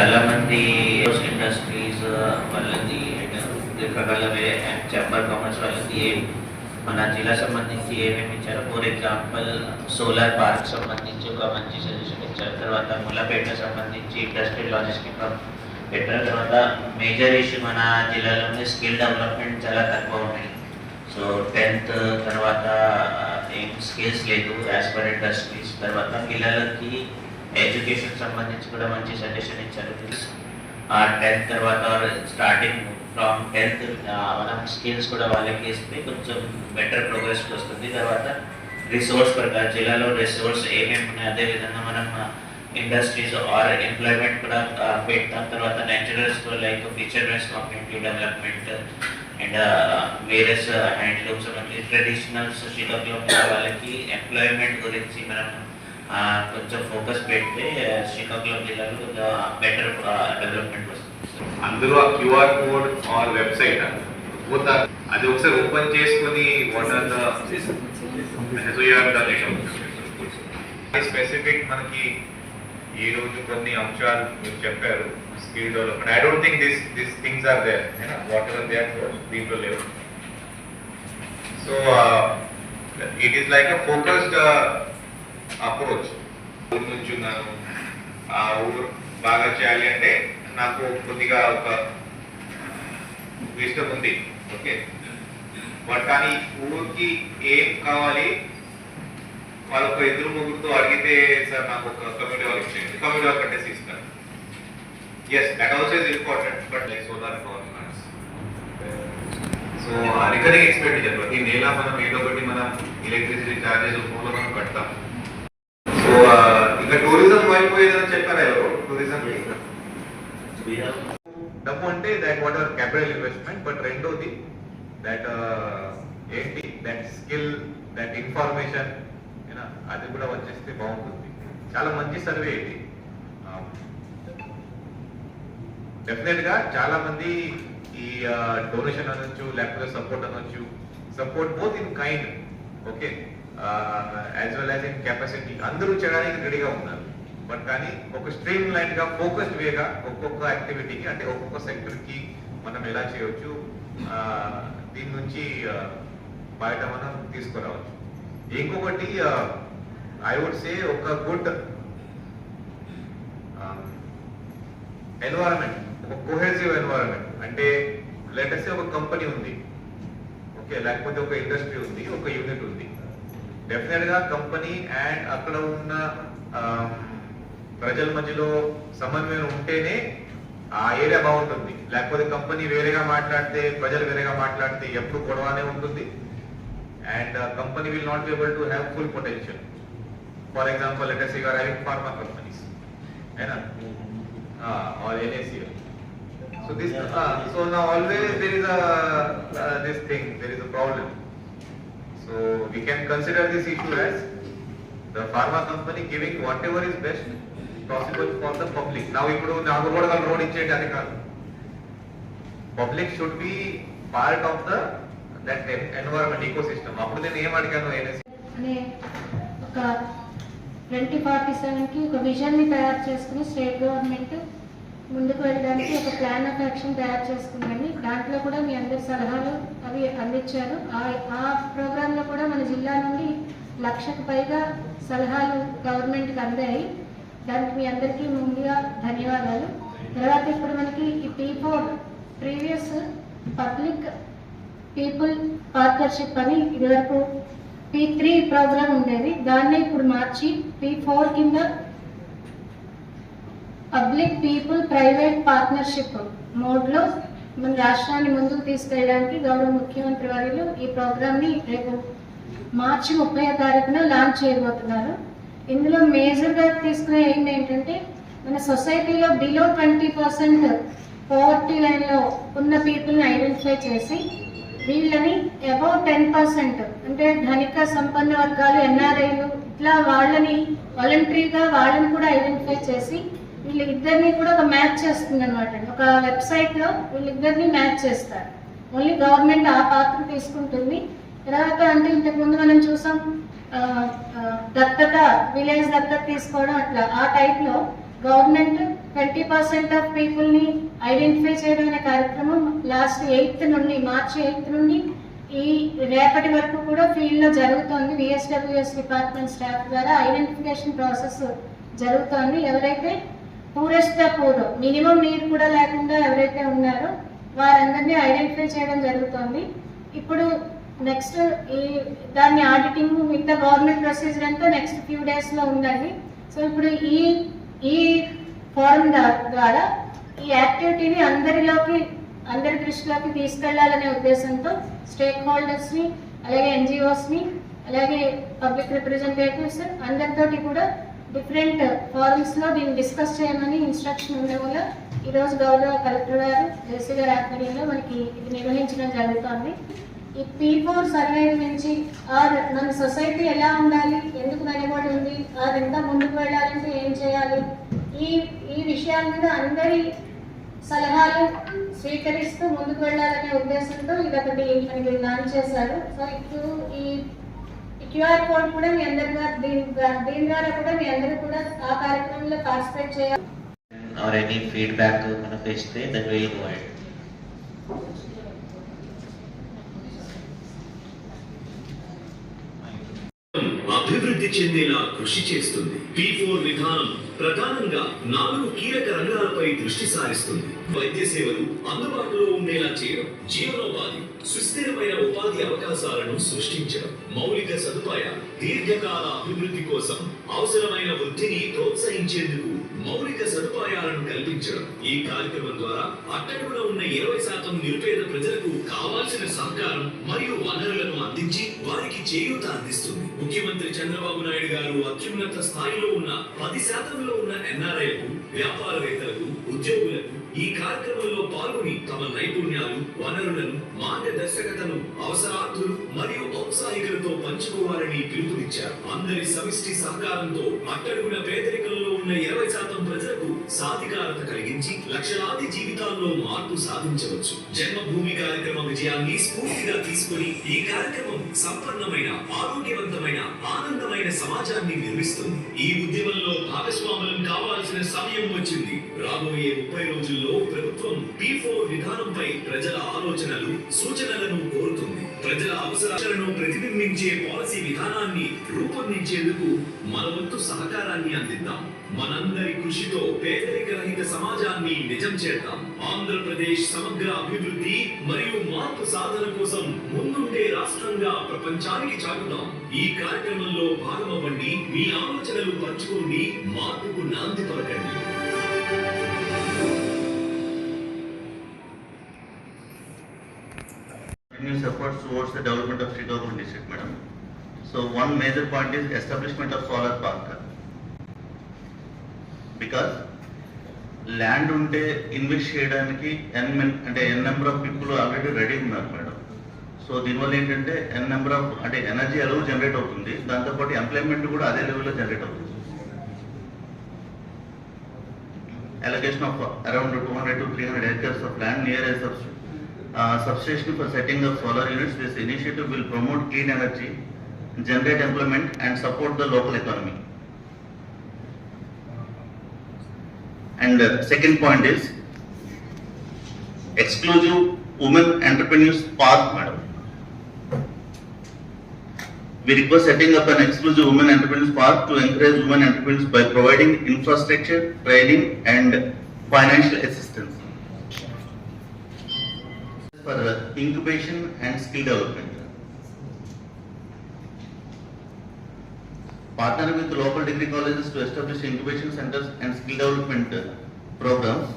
చాలా మంది ఇండస్ట్రీస్ వాళ్ళది దీర్ఘకాల చేంబర్ కామర్స్ వాళ్ళకి ఏ- మన జిల్లా సంబంధించి ఏమేమి ఇచ్చారో ఫర్ ఎగ్జాంపుల్ సోలార్ పార్క్ సంబంధించి ఒక మంచి సజెషన్ ఇచ్చారు తర్వాత ముల్లపేట సంబంధించి ఇండస్ట్రియల్ లాజిస్టిక్ పెట్టిన తర్వాత మేజర్ ఇష్యూ మన జిల్లాలోనే స్కిల్ డెవలప్మెంట్ చాలా తక్కువ ఉన్నాయి సో టెన్త్ తర్వాత ఆ, ఏం స్కిల్స్ లేదు యాజ్ పర్ ఇండస్ట్రీస్ తర్వాత పిల్లలకి ఎడ్యుకేషన్ సంబంధించి కూడా మంచి సజెషన్ ఇచ్చారు ఆ టెన్త్ తర్వాత స్టార్టింగ్ ఫ్రమ్ టెన్త్ మనం స్కిల్స్ కూడా వాళ్ళకి ఇస్తే కొంచెం బెటర్ ప్రోగ్రెస్ వస్తుంది. తర్వాత రిసోర్స్ ప్రకారం జిల్లాలో రిసోర్స్ ఏమేమి ఉన్నాయి అదేవిధంగా మనం ఇండస్ట్రీస్ ఆర్ ఎంప్లాయ్మెంట్ కూడా పెట్టాం. తర్వాత naturals like feature base community development and various handlooms traditional Srikakulam వాళ్ళకి ఎంప్లాయ్మెంట్ గురించి మనం కొంచెం ఫోకస్ పెడితే శ్రీకాకుళం జిల్లాలో కొంచెం బెటర్ డెవలప్మెంట్ వస్తుంది. అందులో ఆ క్యూఆర్ కోడ్ ఆర్ వెబ్సైట్? పోత అది ఒకసారి ఓపెన్ చేసుకుని వాట్ ఆర్ ద స్పెసిఫిక్ మనకి ఈ రోజు కొన్ని అంశాలు మీరు చెప్పారు skill development I don't think this this things are there whatever they are దీంట్లో లేవు so it is like a focused approach. ఊరు నుంచి ఉన్నాను ఆ ఊరు బాగా చేయాలి అంటే నాకు కొద్దిగా ఒక ఇష్టం ఉంది. ఓకే? బట్ కానీ ఊరికి ఏం కావాలి? వాళ్ళు ఒక ఇద్దరు ముగ్గురుతో అడిగితే సార్ నాకు ఒక కమ్యూనిటీ వాళ్ళు ఇచ్చేయండి కమ్యూనిటీ వాళ్ళు కట్టేసి ఇస్తారు yes that also is important but like solar power plants so recurring expenditure ప్రతి నెల మనం ఏదో ఒకటి మనం ఎలక్ట్రిసిటీ చార్జెస్ రూపంలో మనం కడతాం. ఇంకా టూరిజం అయిపోయేదని ఎవరు? టూరిజం డబ్బు అంటే that what are capital investment but రెండోది దట్ ఏంటి? దట్ స్కిల్ దట్ ఇన్ఫర్మేషన్ అది కూడా వచ్చేస్తే బాగుంటుంది. చాలా మంచి సర్వే ఇది. డెఫినెట్గా చాలా మంది ఈ డొనేషన్ అనొచ్చు లేకపోతే సపోర్ట్ అనొచ్చు. Support both in kind okay as well as in capacity అందరూ చేయడానికి రెడీగా ఉన్నారు. బట్ కానీ ఒక స్ట్రీమ్ లైన్గా ఫోకస్డ్ వేగా ఒక్కొక్క యాక్టివిటీకి అంటే ఒక్కొక్క సెక్టర్కి మనం ఎలా చేయవచ్చు దీని నుంచి బయట మనం తీసుకురావచ్చు. ఇంకొకటి ఐ వుడ్ సే ఒక గుడ్ ఎన్వైరన్మెంట్ ఒక కోహెసివ్ ఎన్వైరన్మెంట్ అంటే లేటెస్ట్ ఒక కంపెనీ ఉంది. ఓకే లేకపోతే ఒక ఇండస్ట్రీ ఉంది ఒక యూనిట్ ఉంది. డెఫినెట్గా కంపెనీ అండ్ అక్కడ ఉన్న ప్రజల మధ్యలో సమన్వయం ఉంటేనే ఆ ఏరియా బాగుంటుంది. లేకపోతే కంపెనీ వేరేగా మాట్లాడితే ప్రజలు వేరేగా మాట్లాడితే ఎప్పుడు గొడవనే ఉంటుంది. And company will not be able to have full potential for example let you are having pharma companies అయినా or NACL. So this, uh, so now always there is a, uh, this thing, there is a problem. So we can consider this issue as the pharma company giving whatever is best possible for the public. Now ఇప్పుడు నాగర్గోడ road ఇచ్చేది అది కాదు. Public should be part of the that environment ecosystem అప్పుడు నేను ఏం అడిగాను NSC అనే ఒక ట్వంటీ ఫార్టీ సెవెన్కి ఒక విజన్ని తయారు చేసుకుని స్టేట్ గవర్నమెంట్ ముందుకు వెళ్ళడానికి ఒక ప్లాన్ ఆఫ్ యాక్షన్ తయారు చేసుకుందండి. దాంట్లో కూడా మీ అందరి సలహాలు అవి అందించారు. ఆ- ప్రోగ్రాంలో కూడా మన జిల్లా నుండి లక్షకు పైగా సలహాలు గవర్నమెంట్కి అందాయి. దానికి మీ అందరికీ ముందుగా ధన్యవాదాలు. తర్వాత ఇప్పుడు మనకి ఈ P four previous public people partnership అని ఇదివరకు పీ త్రీ ప్రోగ్రామ్ ఉండేది. దాన్ని ఇప్పుడు మార్చి పీ ఫోర్ కింద పబ్లిక్ పీపుల్ ప్రైవేట్ పార్ట్నర్షిప్ మోడ్లో మన రాష్ట్రాన్ని ముందుకు తీసుకెళ్ళడానికి గౌరవ ముఖ్యమంత్రి వర్యులు ఈ ప్రోగ్రామ్ని రేపు మార్చి ముప్పై తారీఖున లాంచ్ చేయబోతున్నారు. ఇందులో మేజర్గా తీసుకునే ఎయిమ్ ఏంటంటే మన సొసైటీలో బిలో ట్వంటీ పర్సెంట్ పోవర్టీ లైన్లో ఉన్న పీపుల్ని ఐడెంటిఫై చేసి వీళ్ళని అబౌవ్ టెన్ పర్సెంట్ అంటే ధనిక సంపన్న వర్గాలు ఎన్ఆర్ఐలు ఇట్లా వాళ్ళని వాలంటరీగా వాళ్ళని కూడా ఐడెంటిఫై చేసి వీళ్ళిద్దరిని కూడా ఒక మ్యాచ్ చేస్తుంది అనమాట ఒక వెబ్సైట్లో వీళ్ళిద్దరిని మ్యాచ్ చేస్తారు. ఓన్లీ గవర్నమెంట్ ఆ పాత్ర తీసుకుంటుంది. తర్వాత అంటే ఇంతకుముందు మనం చూసాం దత్తత విలేజ్ దత్తత తీసుకోవడం అట్లా. ఆ టైప్లో గవర్నమెంట్ ట్వంటీ పర్సెంట్ ఆఫ్ పీపుల్ని ఐడెంటిఫై చేయడం అనే కార్యక్రమం లాస్ట్ ఎయిత్ నుండి మార్చి ఎయిత్ నుండి ఈ రేపటి వరకు కూడా ఫీల్డ్లో జరుగుతోంది. విఎస్డబ్ల్యూఎస్ డిపార్ట్మెంట్ స్టాఫ్ ద్వారా ఐడెంటిఫికేషన్ ప్రాసెస్ జరుగుతోంది. ఎవరైతే పూరెస్ట్ ద పూర్ మినిమం నీరు కూడా లేకుండా ఎవరైతే ఉన్నారో వారందరినీ ఐడెంటిఫై చేయడం జరుగుతోంది. ఇప్పుడు నెక్స్ట్ ఈ దాన్ని ఆడిటింగ్ మిగతా గవర్నమెంట్ ప్రొసీజర్ అంతా నెక్స్ట్ ఫ్యూ డేస్లో ఉందండి సో ఇప్పుడు ఈ ఈ ఫారం ద్వారా ఈ యాక్టివిటీని అందరిలోకి అందరి దృష్టిలోకి తీసుకెళ్ళాలనే ఉద్దేశంతో స్టేక్ హోల్డర్స్ని అలాగే ఎన్జిఓస్ని అలాగే పబ్లిక్ రిప్రజెంటేటివ్స్ అందరితోటి కూడా డిఫరెంట్ ఫారమ్స్లో దీన్ని డిస్కస్ చేయమని ఇన్స్ట్రక్షన్ ఉండడం వల్ల ఈరోజు గౌరవ కలెక్టర్ గారు జేసీ గారి ఆధ్వర్యంలో మనకి ఇది నిర్వహించడం జరుగుతోంది. ఈ పీ ఫోర్ సర్వే నుంచి ఆర్ మన సొసైటీ ఎలా ఉండాలి ఎందుకు వెనబడి ఉంది ఆర్ ఎంత ముందుకు వెళ్ళాలంటే ఏం చేయాలి ఈ ఈ విషయాల మీద అందరి సలహాలు స్వీకరిస్తూ ముందుకు వెళ్ళాలనే ఉద్దేశంతో ఇదొకటి మనకి లాంచ్ చేశారు. సో ఇప్పుడు ఈ క్యూఆర్ కోడ్ కూడా మీ అందరి దీని ద్వారా- కూడా మీ అందరూ కూడా ఆ కార్యక్రమంలో పార్టిసిపేట్ చేయాలి. ఆర్ ఎనీ ఫీడ్బ్యాక్ మనకు ఇస్తే దట్ విల్ గో అభివృద్ధి చెందేలా కృషి చేస్తుంది. పి ఫోర్ విధానం ప్రధానంగా నాలుగు కీలక రంగాలపై దృష్టి సారిస్తుంది. వైద్య సేవలు అందుబాటులో ఉండేలా చేయడం జీవనోపాధి సుస్థిరమైన ఉపాధి అవకాశాలను సృష్టించడం మౌలిక సదుపాయాలు దీర్ఘకాల అభివృద్ధి కోసం అవసరమైన వృద్ధిని ప్రోత్సహించేందుకు మౌలిక సదుపాయాలను కల్పించడం. ఈ కార్యక్రమం ద్వారా అట్టడుగున ఉన్న ఇరవై శాతం నిరుపేద ప్రజలకు కావాల్సిన సహకారం మరియు వనరులను అందించి వారికి చేయూత అందిస్తుంది. ముఖ్యమంత్రి చంద్రబాబు నాయుడు గారు అత్యున్నత స్థాయిలో ఉన్న పది శాతంలో ఉన్న ఎన్ఆర్ఐలకు వ్యాపారవేత్తలకు ఉద్యోగులకు ఈ కార్యక్రమంలో పాల్గొని తమ నైపుణ్యాలు వనరులను మార్గదర్శకతను అవసరార్థులు మరియు ఔత్సాహికులతో పంచుకోవాలని పిలుపునిచ్చారు. అందరి సమిష్టి సహకారంతో అట్టడుగున పేదరి ఉన్న ఇరవై శాతం ప్రజలకు సాధికారత కలిగించి లక్షలాది జీవితాల్లో మార్పు సాధించవచ్చు. జన్మభూమి కార్యక్రమ విజయాన్ని స్ఫూర్తిగా తీసుకొని ఈ కార్యక్రమం సంపన్నమైన ఆరోగ్యవంతమైన ఆనందమైన సమాజాన్ని నిర్మిస్తుంది. ఈ ఉద్యమంలో భాగస్వాములం కావాల్సిన సమయం వచ్చింది. రాబోయే ముప్పై రోజుల్లో ప్రభుత్వం పీ ఫోర్ విధానంపై ప్రజల ఆలోచనలు సూచనలను కోరుతుంది. ప్రజల అవసరాలను ప్రతిబింబించే పాలసీ విధానాన్ని రూపొందించేందుకు మన వంతు సహకారాన్ని అందిద్దాం. మనందరి కృషితో పేదరిక రహిత సమాజాన్ని నిజం చేద్దాం. ఆంధ్రప్రదేశ్ సమగ్ర అభివృద్ధి మరియు మార్పు సాధన కోసం ముందుండే రాష్ట్రంగా ప్రపంచానికి చాటుదాం. ఈ కార్యక్రమంలో భాగమవ్వండి మీ ఆలోచనలు పంచుకోండి మార్పుకు నాంది పలకండి. Government's efforts towards the development of Sridharpur district, madam. So one major point is establishment of solar park. Because land ఉంటే ఇన్వెస్ట్ చేయడానికి ఎన్ అంటే N number of people already ready ఉన్నారు మేడం సో దీనివల్ల ఏంటంటే ఎన్ నెంబర్ ఆఫ్ అంటే energy allow generate అవుతుంది దాంతోపాటు employment కూడా అదే లెవెల్లో జనరేట్ అవుతుంది allocation of around two hundred to three hundred acres of land near S substitute substation for setting up solar units. This initiative will promote clean energy, generate employment and support the local economy. And the second point is exclusive women entrepreneurs park, madam. We request setting up an exclusive women entrepreneurs park to encourage women entrepreneurs by providing infrastructure, training and financial assistance for uh, incubation and skill development. Partner with local degree colleges to establish incubation centers and skill development uh, programs.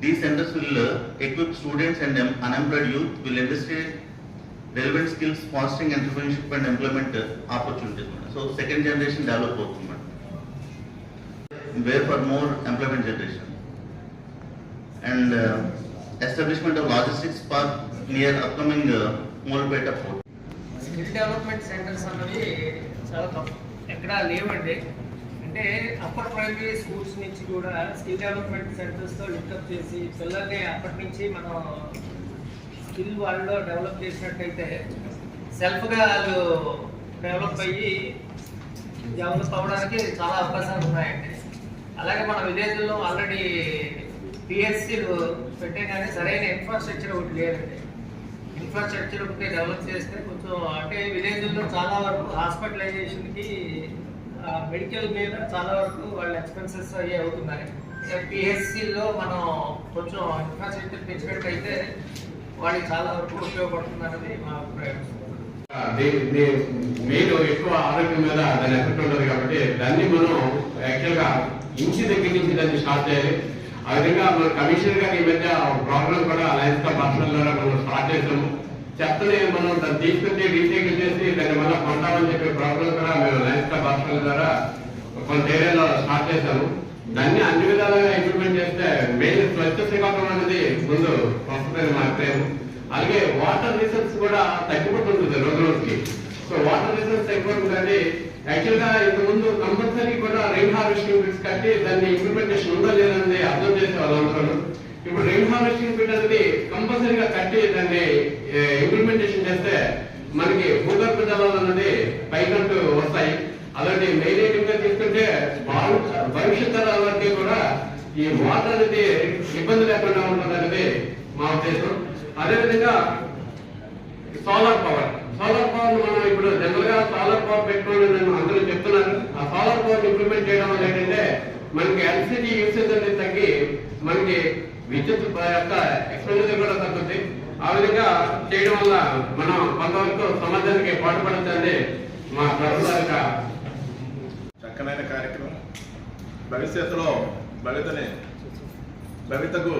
These centers will uh, equip students and unemployed youth with industry-relevant skills, fostering entrepreneurship and employment opportunities. So second generation develop where for more employment generation and uh, establishment of logistics park near upcoming Mulapeta Molpeta skill development centres అన్నవి చాలా ఎక్కడ లేవండి. అంటే upper primary schools నుంచి కూడా skill development సెంటర్స్తో link up చేసి పిల్లల్ని అప్పటి నుంచి మనం స్కిల్ వాళ్ళలో డెవలప్ చేసినట్టయితే సెల్ఫ్గా వాళ్ళు డెవలప్ అయ్యి డెవలప్ అవ్వడానికి చాలా అవకాశాలు ఉన్నాయండి. అలాగే మన విలేజ్లో ఆల్రెడీ పిఎస్సీలు పెట్టే కానీ సరైన ఇన్ఫ్రాస్ట్రక్చర్ ఒకటి లేదండి. ఇన్ఫ్రాస్ట్రక్చర్ ఒకటి డెవలప్ చేస్తే కొంచెం అంటే విలేజ్లో చాలా వరకు హాస్పిటలైజేషన్కి మెడికల్ మీద చాలా వరకు వాళ్ళ ఎక్స్పెన్సెస్ అయ్యి అవుతున్నాయి పిహెచ్సిలో మనం కొంచెం ఇన్ఫ్రాస్ట్రక్చర్ పెంచినట్టయితే వాళ్ళకి చాలా వరకు ఉపయోగపడుతుందన్నది మా అభిప్రాయం. మెయిన్ ఎక్కువ ఆరోగ్యం మీద దాని ఎఫెక్ట్ ఉంటుంది కాబట్టి దాన్ని మనం యాక్చువల్గా ఇంటి దగ్గర నుంచి దాన్ని స్టార్ట్ చేయాలి. ఆ విధంగా మన కమిషనర్ గారి ఈ మధ్య ప్రోగ్రామ్ కూడా అలయన్స్ పర్సనల్ ద్వారా మనం స్టార్ట్ చేసాము చెత్తని మనం దాన్ని తీసుకొచ్చి రీసైకిల్ చేసి దాన్ని మళ్ళీ కొంటామని చెప్పే ప్రోగ్రామ్ కూడా మేము అలయన్స్ పర్సనల్ ద్వారా కొంత ఏరియాలో స్టార్ట్ చేశాము. దాన్ని అన్ని విధాలుగా ఇంప్లిమెంట్ చేస్తే మెయిన్ స్వచ్ఛ శ్రీకాకుళం అనేది ముందు వస్తుందని మా అభిప్రాయం. అలాగే వాటర్ రిసోర్స్ కూడా తగ్గిపోతుంటుంది రోజు రోజుకి. సో వాటర్ రిసోర్స్ ఉందండి. యాక్చువల్గా ఇంతకు ముందు కంపల్సరీ కూడా రెయిన్ హార్వెస్టింగ్ బిట్స్ కట్టి దాన్ని ఇంప్లిమెంటేషన్ ఉందో లేదని అర్థం చేసే వాళ్ళందరూ ఇప్పుడు రెయిన్ హార్వెస్టింగ్ బిట్ అనేది కంపల్సరీగా కట్టి దాన్ని ఇంప్లిమెంటేషన్ చేస్తే మనకి భూగర్భ జలాలు అనేది పైకంటూ వస్తాయి. అలాంటి మెయిన్గా తీసుకుంటే భవిష్యత్ తరాల కూడా ఈ వాటర్ అనేది ఇబ్బంది లేకుండా ఉంటుంది అనేది మా ఉద్దేశం. అదేవిధంగా సోలార్ పవర్ సోలార్ పవర్ మనం ఇప్పుడు జనరల్గా సోలార్ పవర్ పెట్టుకోవాలని నేను అందరూ చెప్తున్నారు. ఆ సోలార్ పవర్ ఇంప్లిమెంట్ చేయడం వల్ల ఏంటంటే మనకి ఎల్సిడి యూసేజ్ అనేది తగ్గి మనకి విద్యుత్ యొక్క ఎక్స్పెండిచర్ కూడా తగ్గుతుంది ఆ విధంగా చేయడం వల్ల మనం కొంతవరకు సమాజానికి పాటుపడుతుంది మా ప్రభుత్వ యొక్క చక్కనైన కార్యక్రమం. భవిష్యత్తులో భవితని భవితకు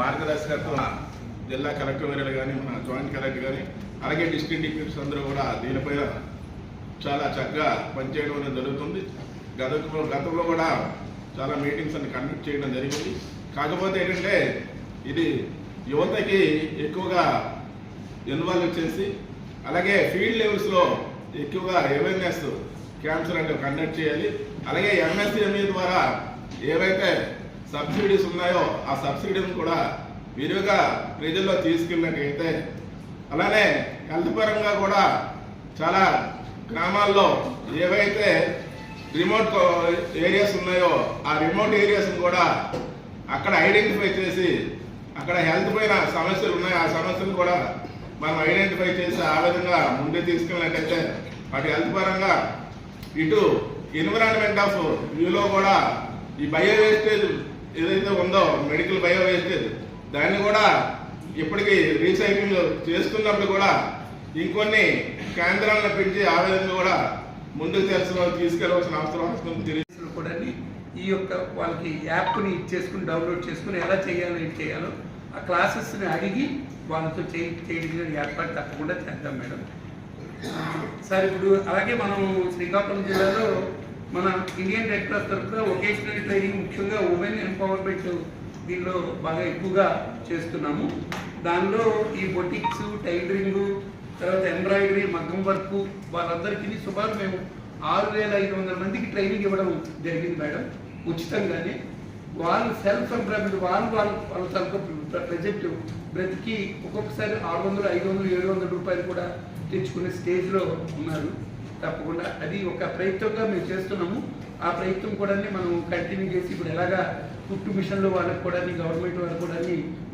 మార్గదర్శకత్వం జిల్లా కలెక్టర్ గారు కానీ మన జాయింట్ కలెక్టర్ కానీ అలాగే డిస్ట్రిక్ట్ డిప్యూటీస్ అందరూ కూడా దీనిపై చాలా చక్కగా పనిచేయడం అనేది జరుగుతుంది. గతంలో గతంలో కూడా చాలా మీటింగ్స్ అన్ని కండక్ట్ చేయడం జరిగింది. కాకపోతే ఏంటంటే ఇది యువతకి ఎక్కువగా ఇన్వాల్వ్ చేసి అలాగే ఫీల్డ్ లెవెల్స్లో ఎక్కువగా అవేర్నెస్ క్యాంప్స్ అనేవి కండక్ట్ చేయాలి. అలాగే ఎంఎస్ఎంఈ ద్వారా ఏవైతే సబ్సిడీస్ ఉన్నాయో ఆ సబ్సిడీని కూడా విరివిగా ప్రజల్లో తీసుకెళ్ళినట్టయితే అలానే హెల్త్ పరంగా కూడా చాలా గ్రామాల్లో ఏవైతే రిమోట్ ఏరియాస్ ఉన్నాయో ఆ రిమోట్ ఏరియాస్ని కూడా అక్కడ ఐడెంటిఫై చేసి అక్కడ హెల్త్ పైన సమస్యలు ఉన్నాయి. ఆ సమస్యలు కూడా మనం ఐడెంటిఫై చేసి ఆ విధంగా ముందే తీసుకెళ్ళినట్టయితే వాటి హెల్త్ పరంగా ఇటు ఎన్విరాన్మెంట్ ఆఫ్ వ్యూలో కూడా ఈ బయో వేస్టేజ్ ఏదైతే ఉందో మెడికల్ బయో వేస్టేజ్ దాన్ని కూడా ఇప్పటికీ రీసైక్లింగ్ చేస్తున్నప్పుడు కూడా ఇంకొన్ని కేంద్రాలను పెంచి ఆ విధంగా కూడా ముందుకు తెలుసు తీసుకెళ్ళవలసిన అవసరం వస్తుంది తెలియదు కూడా ఈ యొక్క వాళ్ళకి యాప్ని ఇచ్చేసుకుని డౌన్లోడ్ చేసుకుని ఎలా చేయాలో ఏం చేయాలో ఆ క్లాసెస్ని అడిగి వాళ్ళతో చేయి చేయడం ఏర్పాటు తప్పకుండా చేద్దాం మేడం. సార్ ఇప్పుడు అలాగే మనం శ్రీకాకుళం జిల్లాలో మన ఇండియన్ రెడ్ క్రాస్ తరఫున వొకేషనల్ ట్రైనింగ్ ముఖ్యంగా ఉమెన్ ఎంపవర్మెంట్ దీనిలో బాగా ఎక్కువగా చేస్తున్నాము. దానిలో ఈ బొటిక్స్ టైలరింగ్ తర్వాత ఎంబ్రాయిడరీ మగ్గం వర్క్ వాళ్ళందరికీ సుమారు మేము ఆరు వేల ఐదు వందల మందికి ట్రైనింగ్ ఇవ్వడం జరిగింది మేడం. ఉచితంగానే. వాళ్ళు సెల్ఫ్ ఎంప్లాయ్మెంట్ వాళ్ళు వాళ్ళు వాళ్ళ సెల్ఫ్ ప్రజెంట్ బ్రతికి ఒక్కొక్కసారి ఆరు వందలు ఐదు వందలు ఏడు వందల రూపాయలు కూడా తెచ్చుకునే స్టేజ్లో ఉన్నారు. తప్పకుండా. అది ఒక ప్రయత్నంగా మేము చేస్తున్నాము. ఆ ప్రయత్నం కూడా మనం కంటిన్యూ చేసి ఇప్పుడు ఎలాగా కుట్టు మిషన్లు వాళ్ళకి కూడా గవర్నమెంట్ వాళ్ళకి కూడా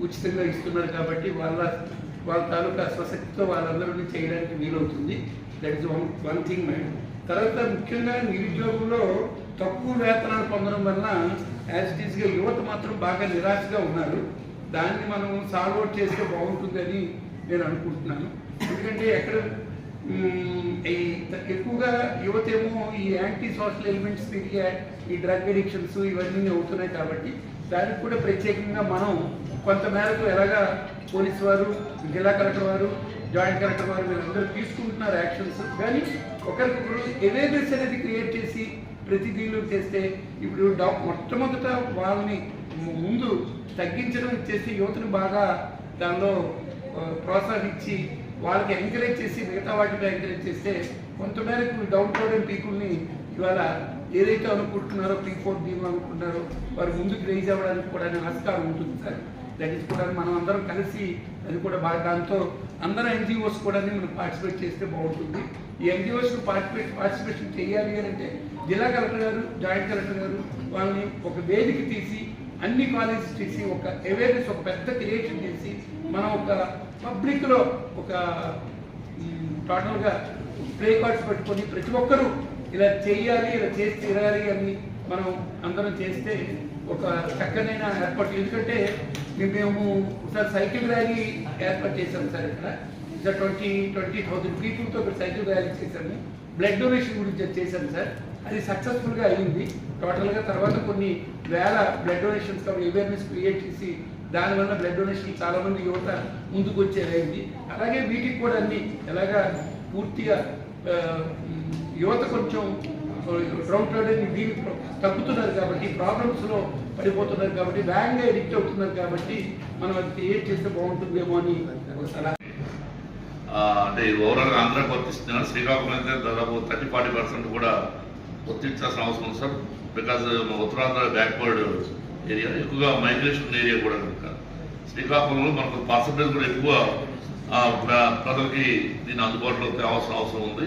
ఉచితంగా ఇస్తున్నారు కాబట్టి వాళ్ళ వాళ్ళ తాలూకా స్వశక్తితో వాళ్ళందరూ చేయడానికి వీలవుతుంది. That is one one thing madam తర్వాత ముఖ్యంగా నిరుద్యోగంలో తక్కువ వేతనాలు పొందడం వలన యాజ్ ఇట్ ఈస్గా యువత మాత్రం బాగా నిరాశగా ఉన్నారు. దాన్ని మనం సాల్వ్ అవుట్ చేస్తే బాగుంటుందని నేను అనుకుంటున్నాను. ఎందుకంటే ఎక్కడ ఎక్కువగా యువత ఏమో ఈ యాంటీ సోషల్ ఎలిమెంట్స్ తిరిగే ఈ డ్రగ్ అడిక్షన్స్ ఇవన్నీ అవుతున్నాయి కాబట్టి దానికి కూడా ప్రత్యేకంగా మనం కొంత మేరకు ఎలాగా పోలీస్ వారు జిల్లా కలెక్టర్ వారు జాయింట్ కలెక్టర్ వారు వీళ్ళందరూ తీసుకుంటున్నారు యాక్షన్స్. కానీ ఒకరికొకరు అవేర్నెస్ అనేది క్రియేట్ చేసి ప్రతి దీనిలో చేస్తే ఇప్పుడు డా- మొట్టమొదట వాళ్ళని ముందు తగ్గించడం చేసి యువతను బాగా దానిలో ప్రోత్సహించి వాళ్ళకి ఎంకరేజ్ చేసి మిగతా వాటిలో ఎంకరేజ్ చేస్తే కొంతమేరకు డౌన్ టౌన్ పీపుల్ని ఇవాళ ఏదైతే అనుకుంటున్నారో పీ ఫోర్ దీని అనుకుంటున్నారో వారు ముందుకు రేజ్ అవ్వడానికి కూడా ఆస్కారం ఉంటుంది సార్. దట్ ఈస్ కూడా మనం అందరం కలిసి అది కూడా బాగా దాంతో అందరం ఎన్జిఓస్ కూడా మనం పార్టిసిపేట్ చేస్తే బాగుంటుంది. ఈ ఎన్జిఓస్ పార్టిసిపేట్ పార్టిసిపేషన్ చేయాలి అని అంటే జిల్లా కలెక్టర్ గారు జాయింట్ కలెక్టర్ గారు వాళ్ళని ఒక వేదిక తీసి అన్ని కాలేజెస్ తీసి ఒక అవేర్నెస్ ఒక పెద్ద క్రియేషన్ చేసి మనం ఒక పబ్లిక్లో ఒక టోటల్గా ప్లే కార్డ్స్ పెట్టుకొని ప్రతి ఒక్కరూ ఇలా చేయాలి ఇలా చేసి తీరాలి అని మనం అందరం చేస్తే ఒక చక్కనైన ఏర్పాటు. ఎందుకంటే మేము- ఒకసారి సైకిల్ ర్యాలీ ఏర్పాటు చేశాము సార్ ఇక్కడ. ఇక్కడ ట్వంటీ ట్వంటీ థౌజండ్ పీపుల్తో ఇక్కడ సైకిల్ ర్యాలీ చేశాము. బ్లడ్ డొనేషన్ గురించి అది సార్. అది సక్సెస్ఫుల్గా అయింది. టోటల్గా తర్వాత కొన్ని వేల బ్లడ్ డొనేషన్స్ అవేర్నెస్ క్రియేట్ చేసి దానివల్ల బ్లడ్ డొనేషన్ చాలా మంది యువత ముందుకు వచ్చేదైంది అలాగే వీటికి కూడా అన్ని ఎలాగా పూర్తిగా యువత కొంచెం డ్రౌట్ దీనికి తగ్గుతున్నారు కాబట్టి ప్రాబ్లమ్స్లో పడిపోతున్నారు కాబట్టి వేగంగా ఎడిక్ట్ అవుతున్నారు కాబట్టి మనం అది ఏం చేస్తే బాగుంటుందేమో అని సలహా. అంటే ఓవరాల్ ఆంధ్రాకి వర్తిస్తున్నాను శ్రీకాకుళం అయితే దాదాపు థర్టీ ఫార్టీ పర్సెంట్ కూడా వర్తించాల్సిన అవసరం ఉంది sir. Because Uttarandhra backward area ఎక్కువగా మైగ్రేషన్ ఏరియా కూడా శ్రీకాకుళంలో మనకు పర్సంటేజ్ కూడా ఎక్కువ ఆ, ప్రజలకి దీన్ని అందుబాటులో తేవాల్సిన అవసరం ఉంది.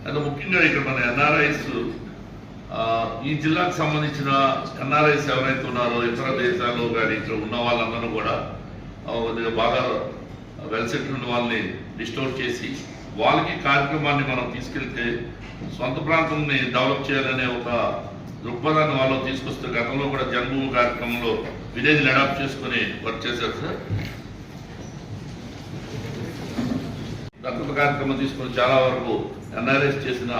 అయితే ముఖ్యంగా ఇక్కడ మన ఎన్ఆర్ఐస్ ఈ జిల్లాకు సంబంధించిన ఎన్ఆర్ఐస్ ఎవరైతే ఉన్నారో ఇతర దేశాల్లో కానీ ఇక్కడ ఉన్న వాళ్ళందరూ కూడా బాగా వెల్ సెటిల్ ఉన్న వాళ్ళని డిస్టోర్ చేసి వాళ్ళకి కార్యక్రమాన్ని మనం తీసుకెళ్తే సొంత ప్రాంతాన్ని డెవలప్ చేయాలనే ఒక దృక్పథాన్ని వాళ్ళు తీసుకొస్తే గతంలో కూడా జన్మభూమి కార్యక్రమంలో విలేజ్ని అడాప్ట్ చేసుకుని వర్క్ చేశారు సార్ దత్తత కార్యక్రమం తీసుకుని చాలా వరకు ఎన్ఆర్ఎస్ చేసిన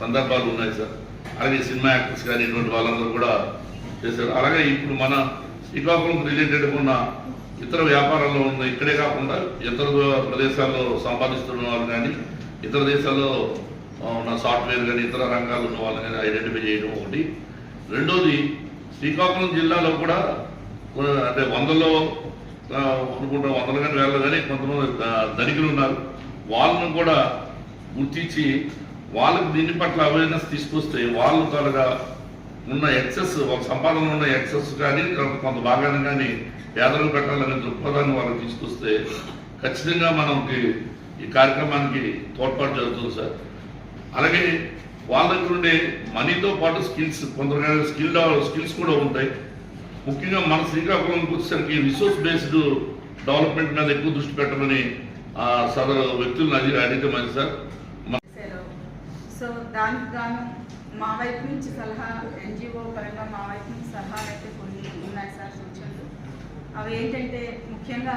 సందర్భాలు ఉన్నాయి సార్ అలాగే సినిమా యాక్టర్స్ కానీ ఇటువంటి వాళ్ళందరూ కూడా చేశారు. అలాగే ఇప్పుడు మన శ్రీకాకుళం రిలేటెడ్ ఉన్న ఇతర వ్యాపారాల్లో ఉన్న ఇక్కడే కాకుండా ఇతర ప్రదేశాల్లో సంపాదిస్తున్న వాళ్ళు కానీ ఇతర దేశాల్లో ఉన్న సాఫ్ట్వేర్ కానీ ఇతర రంగాల్లో ఉన్న వాళ్ళని కానీ ఐడెంటిఫై చేయడం ఒకటి. రెండోది శ్రీకాకుళం జిల్లాలో కూడా అంటే వందల్లో అనుకుంటా వందలు కానీ వేల కానీ కొంతమంది ధనికులు ఉన్నారు. వాళ్ళను కూడా గుర్తించి వాళ్ళకి దీని పట్ల అవేర్నెస్ తీసుకొస్తే వాళ్ళు త్వరగా ఉన్న ఎక్సెస్ ఒక సంపాదన ఉన్న ఎక్సెస్ కానీ కొంత భాగాన్ని కానీ పేదలకు పెట్టాలనే దృక్పథాన్ని వాళ్ళకి తీసుకొస్తే ఖచ్చితంగా మనకి ఈ కార్యక్రమానికి తోడ్పాటు జరుగుతుంది సార్. అలాగే వాళ్ళ దగ్గర ఉండే మనీతో పాటు స్కిల్స్ కొంత స్కిల్ స్కిల్స్ కూడా ఉంటాయి. ముఖ్యంగా మన శ్రీకాకుళంకి వచ్చేసరికి రిసోర్స్ బేస్డ్ డెవలప్మెంట్ మీద ఎక్కువ దృష్టి పెట్టమని సదరు వ్యక్తులను అది అడిగితే మంచి సార్. సో దానికి గాను మా వైపు నుంచి సలహా ఎన్జిఓ పరంగా మా వైపు నుంచి సలహాలు అయితే కొన్ని ఉన్నాయి సార్ సూచనలు. అవి ఏంటంటే ముఖ్యంగా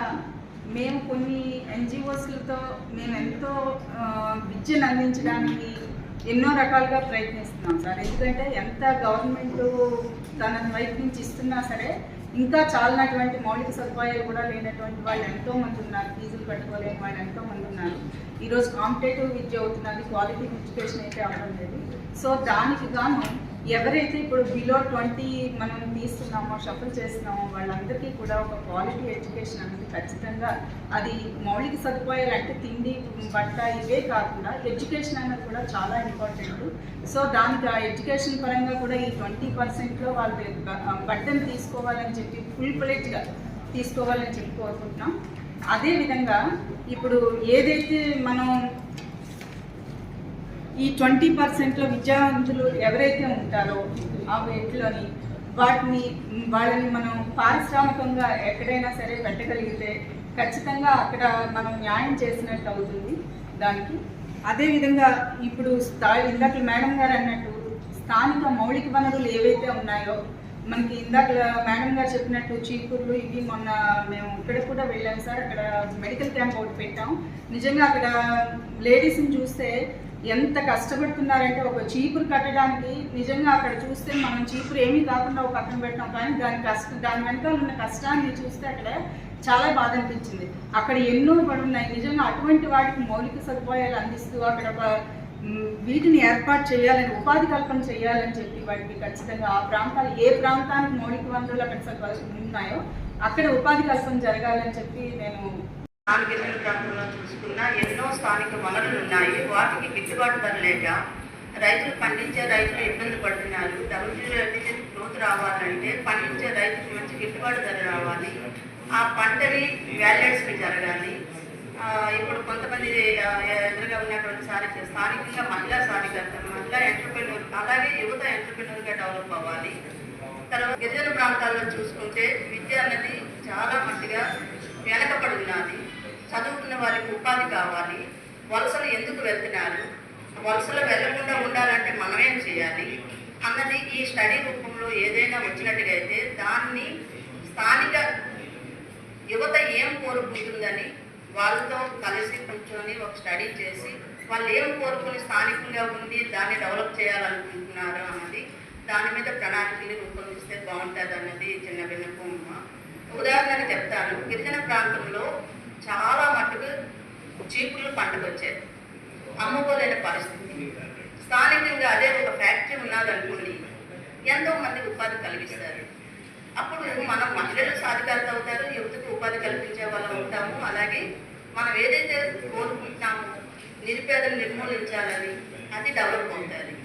మేము కొన్ని ఎన్జిఓస్లతో మేము ఎంతో విద్యను అందించడానికి ఎన్నో రకాలుగా ప్రయత్నిస్తున్నాం సార్. ఎందుకంటే ఎంత గవర్నమెంట్ తన వైపు నుంచి ఇస్తున్నా సరే ఇంకా చాలినటువంటి మౌలిక సదుపాయాలు కూడా లేనటువంటి వాళ్ళు ఎంతో మంది ఉన్నారు. ఫీజులు కట్టుకోలేని వాళ్ళు ఎంతో మంది ఉన్నారు. ఈరోజు కాంపిటేటివ్ విద్య అవుతున్నది క్వాలిటీ ఎడ్యుకేషన్ అయితే అవ్వడం లేదు. సో దానికి గాను ఎవరైతే ఇప్పుడు బిలో ట్వంటీ మనం తీస్తున్నామో షఫల్ చేస్తున్నామో వాళ్ళందరికీ కూడా ఒక క్వాలిటీ ఎడ్యుకేషన్ అనేది ఖచ్చితంగా అది మౌలిక సదుపాయాలు అంటే తిండి బట్ట ఇవే కాకుండా ఎడ్యుకేషన్ అనేది కూడా చాలా ఇంపార్టెంట్ సో దానికి ఆ ఎడ్యుకేషన్ పరంగా కూడా ఈ ట్వంటీ పర్సెంట్లో వాళ్ళు బట్టను తీసుకోవాలని చెప్పి ఫుల్ ప్లేట్గా తీసుకోవాలని చెప్పి కోరుకుంటున్నాం. అదేవిధంగా ఇప్పుడు ఏదైతే మనం ఈ ట్వంటీ పర్సెంట్లో విద్యావంతులు ఎవరైతే ఉంటారో ఆ వేట్లోని వాటిని వాళ్ళని మనం పారిశ్రామికంగా ఎక్కడైనా సరే పెట్టగలిగితే ఖచ్చితంగా అక్కడ మనం న్యాయం చేసినట్టు అవుతుంది దానికి. అదేవిధంగా ఇప్పుడు స్థా ఇందాక మేడం గారు అన్నట్టు స్థానిక మౌలిక వనరులు ఏవైతే ఉన్నాయో మనకి ఇందాక మేడం గారు చెప్పినట్టు చీపుర్లు ఇవి మొన్న మేము ఇక్కడ కూడా వెళ్ళాం సార్ అక్కడ మెడికల్ క్యాంప్ ఒకటి పెట్టాం. నిజంగా అక్కడ లేడీస్ని చూస్తే ఎంత కష్టపడుతున్నారంటే ఒక చీపురు కట్టడానికి నిజంగా అక్కడ చూస్తే మనం చీపురు ఏమీ కాకుండా ఒక పక్కన పెట్టాం కానీ దాని కష్టం దాని వెనకాల ఉన్న కష్టాన్ని చూస్తే అక్కడ చాలా బాధ అనిపించింది. అక్కడ ఎన్నో పడి ఉన్నాయి నిజంగా అటువంటి వాటికి మౌలిక సదుపాయాలు అందిస్తూ అక్కడ ఒక- వీటిని ఏర్పాటు చేయాలని ఉపాధి కల్పన చేయాలని చెప్పి వాటికి ఖచ్చితంగా ఆ ప్రాంతాలు ఏ ప్రాంతానికి మౌలిక వనరులు అక్కడ సదుపాయాలు ఉన్నాయో అక్కడ ఉపాధి కల్పన జరగాలని చెప్పి నేను నాలుగెన్నుల ప్రాంతంలో చూసుకున్నా ఎన్నో స్థానిక వనరులు ఉన్నాయి. వాటికి గిట్టుబాటు ధర లేక రైతులు పండించే రైతులు ఇబ్బంది పడుతున్నారు. డబ్ల్యూడబ్ల్యూజీ గ్రోత్ రావాలంటే పండించే రైతులకు మంచి గిట్టుబాటు ధర రావాలి. ఆ పంటని వ్యాల్యుయేషన్ జరగాలి. ఇప్పుడు కొంతమంది ఎదురుగా ఉన్నటువంటి సాధిక స్థానికంగా మహిళా సాధికారత మహిళా ఎంటర్ప్రెన్యూర్ అలాగే యువత ఎంటర్ప్రెన్యూర్గా డెవలప్ అవ్వాలి. తర్వాత గిరిజన ప్రాంతాల్లో చూసుకుంటే విద్య అన్నది చాలా మట్టిగా వెనకబడి ఉన్నది. చదువుకున్న వారికి ఉపాధి కావాలి. వలసలు ఎందుకు వెళ్తున్నారు? వలసలు వెళ్ళకుండా ఉండాలంటే మనమేం చేయాలి? అన్నది ఈ స్టడీ రూపంలో ఏదైనా వచ్చినట్టుగా అయితే దాన్ని స్థానిక యువత ఏం కోరుకుంటుందని వాళ్ళతో కలిసి కూర్చొని ఒక స్టడీ చేసి వాళ్ళు ఏం కోరుకుని స్థానికంగా ఉండి దాన్ని డెవలప్ చేయాలనుకుంటున్నారు అన్నది దాని మీద ప్రణాళికని రూపొందిస్తే బాగుంటుంది అన్నది చిన్న విన్నపం. ఉదాహరణకు చెప్తాను. గిరిజన ప్రాంతంలో చాలా మటుకు చీపులు పండుకొచ్చారు అమ్ముకోలేని పరిస్థితి. స్థానికంగా అదే ఒక ఫ్యాక్టరీ ఉన్నదనుకోండి ఎంతో మంది ఉపాధి కలిగిస్తారు అప్పుడు మనం మహిళలు సాధికారత అవుతారు యువతకు ఉపాధి కల్పించే వాళ్ళం అవుతాము. అలాగే మనం ఏదైతే కోరుకుంటున్నామో నిరుపేదలు నిర్మూలించాలని అది డెవలప్ అవుతుంది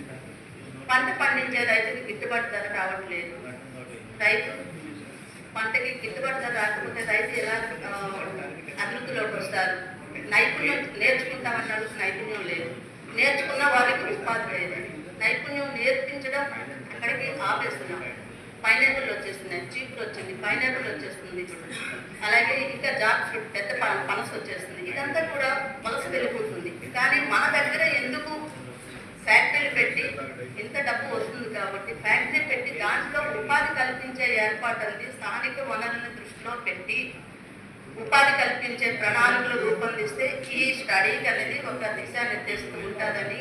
పంట పండించే రైతుకి గిట్టుబాటు ధర రావట్లేదు. రైతు పంటకి గిట్టుబాటు ధర రాకపోతే రైతు ఎలా అభివృద్ధిలోకి వస్తారు? నైపుణ్యం నేర్చుకుంటామన్నాడు నైపుణ్యం లేదు. నేర్చుకున్న వాళ్ళకి ఉపాధి లేదు. నైపుణ్యం నేర్పించడం అక్కడికి ఆపేస్తున్నాం. పైనాపిల్ వచ్చేస్తున్నాయి చీపులు వచ్చింది పైనాపిల్ వచ్చేస్తుంది. అలాగే ఇంకా జాక్ ఫ్రూట్ పెద్ద పనసు వచ్చేస్తుంది. ఇదంతా కూడా వలస వెళ్ళిపోతుంది. కానీ మన దగ్గర ఎందుకు ఫ్యాక్టరీ పెట్టి ఇంత డబ్బు వస్తుంది కాబట్టి ఫ్యాక్టరీ పెట్టి దాంట్లో ఉపాధి కల్పించే ఏర్పాటు స్థానిక వనరులను దృష్టిలో పెట్టి ఉపాధి కల్పించే ప్రణాళికలు రూపొందిస్తే ఈ స్టడీకి అనేది ఒక దిశానిర్దేశం ఉంటుందని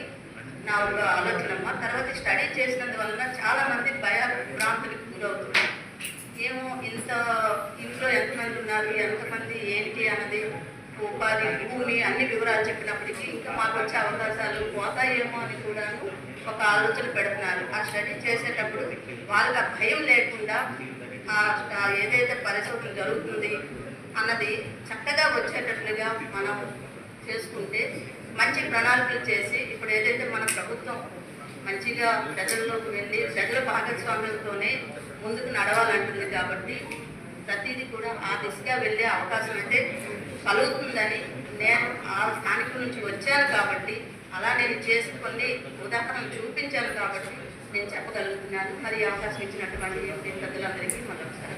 నా ఒక ఆలోచనమ్మ. తర్వాత స్టడీ చేసినందువలన చాలా మంది భయ భ్రాంతులకు గురవుతున్నారు. ఏమో ఇంత ఇంట్లో ఎంతమంది ఉన్నారు ఎంతమంది ఏంటి అన్నది ఉపాధి భూమి అన్ని వివరాలు చెప్పినప్పటికీ ఇంకా మాకు వచ్చే అవకాశాలు పోతాయేమో అని కూడాను ఒక ఆలోచన పెడుతున్నారు. ఆ స్టడీ చేసేటప్పుడు వాళ్ళకి ఆ భయం లేకుండా ఆ ఏదైతే పరిశోధన జరుగుతుంది అన్నది చక్కగా వచ్చేటట్లుగా మనం చేసుకుంటే మంచి ప్రణాళికలు చేసి ఇప్పుడు ఏదైతే మన ప్రభుత్వం మంచిగా ప్రజల్లోకి వెళ్ళి ప్రజల భాగస్వామ్యంతోనే ముందుకు నడవాలంటుంది కాబట్టి ప్రతిదీ కూడా ఆ దిశగా వెళ్ళే అవకాశం అయితే కలుగుతుందని నేను ఆ స్థానికుల నుంచి వచ్చాను కాబట్టి అలా నేను చేసుకొని ఉదాహరణ చూపించాను కాబట్టి నేను చెప్పగలుగుతున్నాను. మరి అవకాశం ఇచ్చినటువంటి పెద్దలందరికీ మరొకసారి